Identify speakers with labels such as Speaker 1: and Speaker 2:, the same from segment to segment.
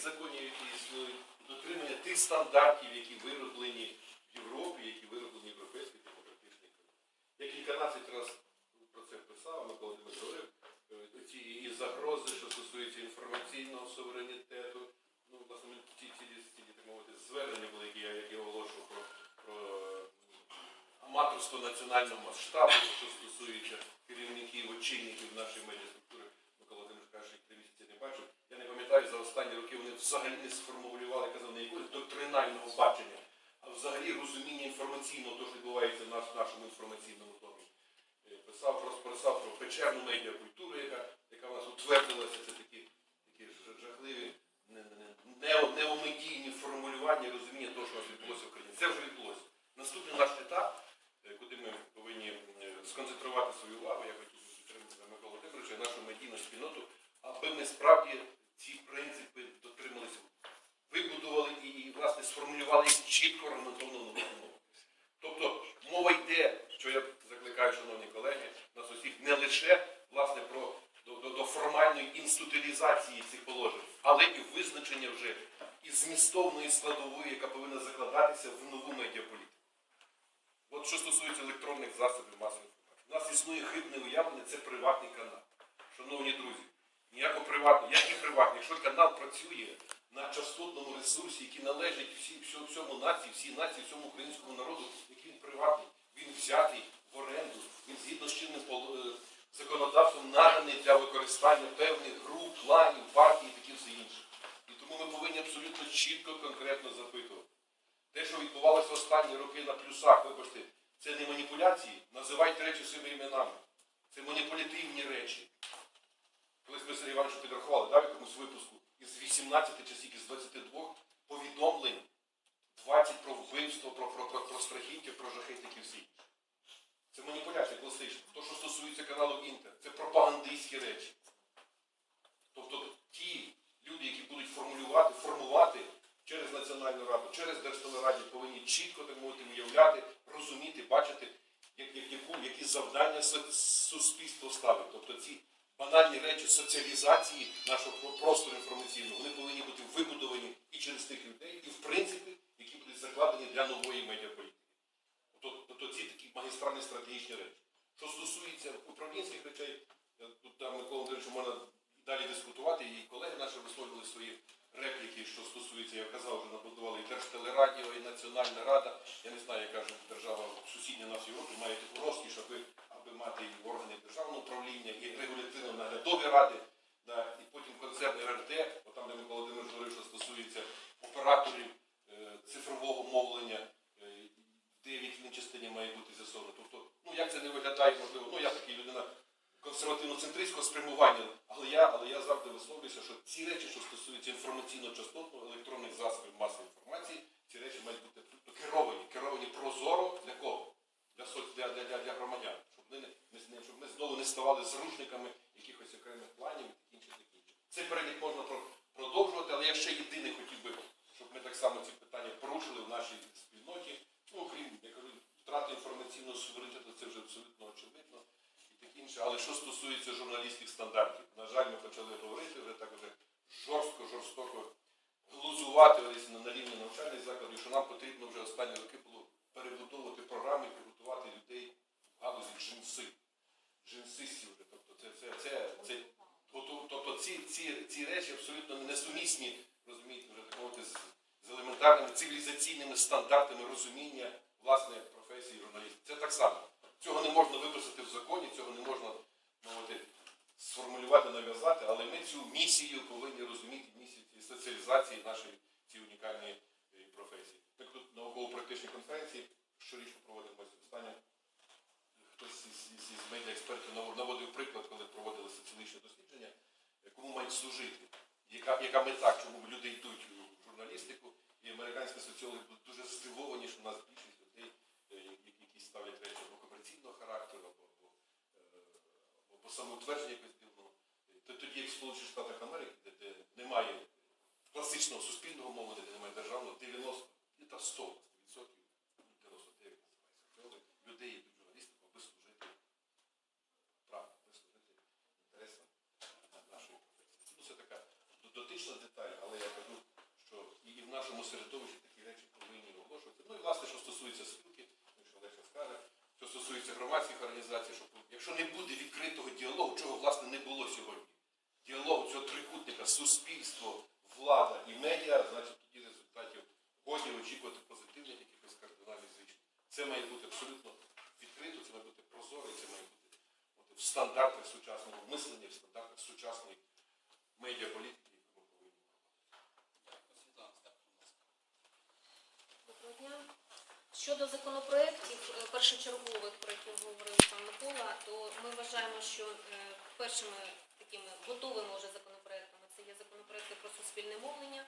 Speaker 1: законів, які існують, дотримання тих стандартів, які вироблені в Європі, які вироблені в європейській демократичній країні. Я кільканадцять разів про це писав, Микола говорив, е, ці і загрози, що стосуються інформаційного суверенітету, ну, власне, ті цілі, так мовити, звернення були, які я, я оголошував про, про аматорство національного масштабу, що стосується керівників, очільників нашої медіаструктури. Микола Володимирович каже, що їх три місяці не бачив. Я не пам'ятаю, останні роки вони взагалі не сформулювали, казав, не якогось доктринального бачення, а взагалі розуміння інформаційного, того, що відбувається в наш- нашому інформаційному домі. Е, Писав про, писав про печерну медіакультуру, яка, яка в нас утвердилася, це такі, такі жахливі не- не- нео- неомедійні формулювання, розуміння того, що у нас відбулося в країні. Це вже відбулося. Наступний наш етап, е, куди ми повинні е, сконцентрувати свою увагу, я хотів підтримати Микола Володимировича і нашу медійну спільноту, аби ми справді ці принципи дотрималися, вибудували і, і сформулювали їх чітко на мову. Тобто мова йде, що я закликаю, шановні колеги, нас усіх не лише власне про до, до, до формальної інституалізації цих положень, але і визначення вже і змістовної складової, яка повинна закладатися в нову медіаполітику. От що стосується електронних засобів масової інформації. У нас існує хибне уявлення, це приватний канал. Шановні друзі, ніякого приватного, як і приватний, якщо канал працює на частотному ресурсі, який належить всі, всьому, нації, всій нації, всьому українському народу, який він приватний, він взятий в оренду, він згідно з чинним е, законодавством наданий для використання певних груп, планів, партій і таке все інше. І тому ми повинні абсолютно чітко, конкретно запитувати. Те, що відбувалося останні роки на плюсах, вибачте, це не маніпуляції, називайте речі своїми іменами. Це маніпулятивні речі. Колись ми Сергій Івановичу підрахували, да, в якомусь випуску, із 18 чи скільки, з 22 повідомлень, 20 про вбивство, про, про, про, про страхіття, про жахіття всі. Це маніпуляція класична. То, що стосується каналу Інтер, це пропагандистські речі. Тобто ті люди, які будуть формулювати, формувати через Національну раду, через Держтелерадіо, повинні чітко так мовити уявляти, розуміти, бачити, як, як, які завдання суспільство ставить. Тобто ці банальні речі соціалізації нашого простору інформаційного, вони повинні бути вибудовані і через тих людей, і в принципі, які будуть закладені для нової медіаполітики. Тобто, ці такі магістральні стратегічні речі. Що стосується управлінських речей, тут там Микола Володимирович можна далі дискутувати, і колеги наші висловлювали свої репліки, що стосується, я казав, вже набудували і Держтелерадіо, і Національна Рада. Я не знаю, яка ж держава сусідня нас Європі має таку розкіш, аби, аби мати і органи державного управління, і наглядові ради, да, і потім концерн РРТ, от там, де Микола Володимирович говорив, що стосується операторів е, цифрового мовлення, е, де в частині має бути з'ясовано. Тобто, ну як це не виглядає, можливо, ну я такий людина консервативно-центричного спрямування, але я, але я завжди висловлююся, що ці речі, що стосуються інформаційно-частотного, електронних засобів масової інформації, ці речі мають бути абсолютно керовані, керовані прозоро для кого? Для, для, для, для, громадян, щоб ми, не, щоб ми знову не ставали заручниками якихось окремих планів і таке інше, таке інше. Цей перелік можна продовжувати, але я ще єдине хотів би, щоб ми так само ці питання порушили в нашій спільноті. Ну, окрім, я кажу, втрати інформаційного суверенітету, це вже абсолютно очевидно і таке інше. Але що стосується журналістських стандартів, на жаль, ми почали говорити вже так вже жорстко, жорстоко глузувати десь на, рівні навчальних закладів, що нам потрібно вже останні роки було перебудовувати програми, підготувати людей в галузі джинси. Джинсистів вже. Ці, речі абсолютно несумісні, розумієте, вже так мовити, з, елементарними цивілізаційними стандартами розуміння власної професії журналіста. Це так само. Цього не можна виписати в законі, цього не можна мовити, сформулювати, нав'язати, але ми цю місію повинні розуміти, місію цієї соціалізації нашої цієї унікальної е, професії. Ми тут науково-практичній конференції щорічно проводимо останнє. Хтось із, із, із медіаекспертів нав- наводив приклад, коли мають служити, яка, яка мета, чому люди йдуть у журналістику, і американські соціологи будуть дуже здивовані, що в нас більшість людей, е, які, ставлять речі або комерційного характеру, або, або, е, або самоутвердження якось дивного. Тоді, як в Сполучених Штатах Америки, де, де немає класичного суспільного мовлення, де немає державного, 90 і та 100 відсотків, 99 називається, людей йдуть в журналістику, аби служити правду, аби дотична деталь, але я кажу, середовищі такі речі повинні оголошувати. Ну і власне, що стосується спілки, ну, що Леся скаже, що стосується громадських організацій, що якщо не буде відкритого діалогу, чого власне не було сьогодні, діалогу цього трикутника, суспільство, влада і медіа, значить тоді результатів годі очікувати позитивних якихось кардинальних зрішень. Це має бути абсолютно відкрито, це має бути прозоро, і це має бути от, в стандартах сучасного мислення, в стандартах сучасної медіаполітики, яку ми повинні.
Speaker 2: Дня. Щодо законопроєктів, е, першочергових, про які говорив пан Микола, то ми вважаємо, що е, першими такими готовими вже законопроектами це є законопроекти про суспільне мовлення,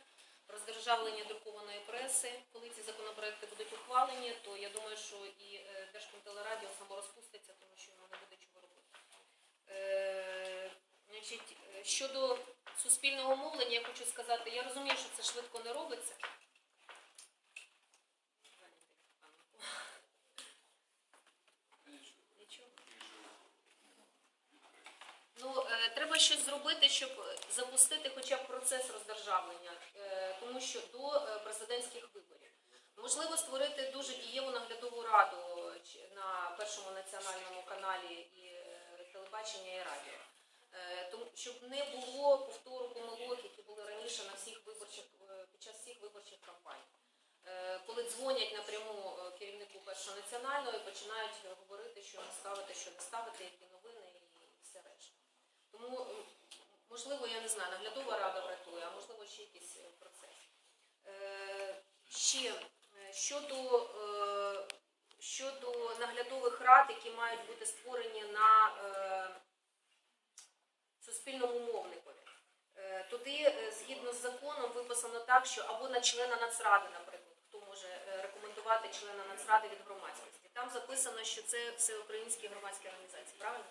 Speaker 2: роздержавлення друкованої преси. Коли ці законопроекти будуть ухвалені, то я думаю, що і е, Держкомтелерадіо само розпуститься, тому що йому не буде чого робити. Значить, щодо суспільного мовлення, я хочу сказати, я розумію, що це швидко не робиться. Нічого. Ну, е, треба щось зробити, щоб е, запустити хоча б процес роздержавлення, е, тому що до е, президентських виборів. Можливо, створити дуже дієву наглядову раду на першому національному каналі і телебачення і радіо. Тому щоб не було повтору помилок, які були раніше на всіх виборчих під час всіх виборчих кампаній. Коли дзвонять напряму керівнику першого національного і починають говорити, що не ставити, що не ставити, які новини і все решта. Тому м, можливо, я не знаю, наглядова рада врятує, а можливо ще якийсь е, процес. Е, Ще е, щодо, щодо наглядових рад, які мають бути створені на суспільному мовникові. Туди, згідно з законом, виписано так, що або на члена Нацради, наприклад, хто може рекомендувати члена Нацради від громадськості. Там записано, що це всеукраїнські громадські організації, правильно?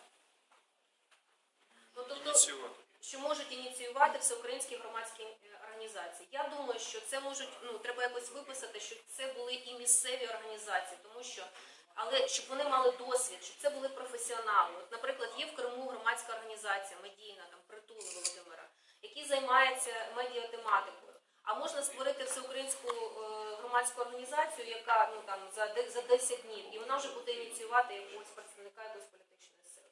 Speaker 2: Ну, тобто, що можуть ініціювати всеукраїнські громадські е, організації. Я думаю, що це можуть, ну треба якось виписати, що це були і місцеві організації, тому що, але щоб вони мали досвід, щоб це були професіонали. От, наприклад, є в Криму громадська організація медійна, там притули Володимира, які займаються медіатематикою. А можна створити всеукраїнську е, громадську організацію, яка ну там за за 10 днів, і вона вже буде ініціювати якогось представника якоїсь політичної сили.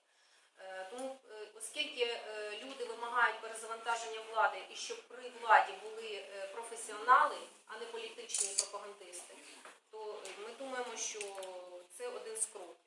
Speaker 2: Е, Тому, е, оскільки е, люди вимагають перезавантаження влади і щоб при владі були е, професіонали, а не політичні пропагандисти, то е, ми думаємо, що це один з кроків.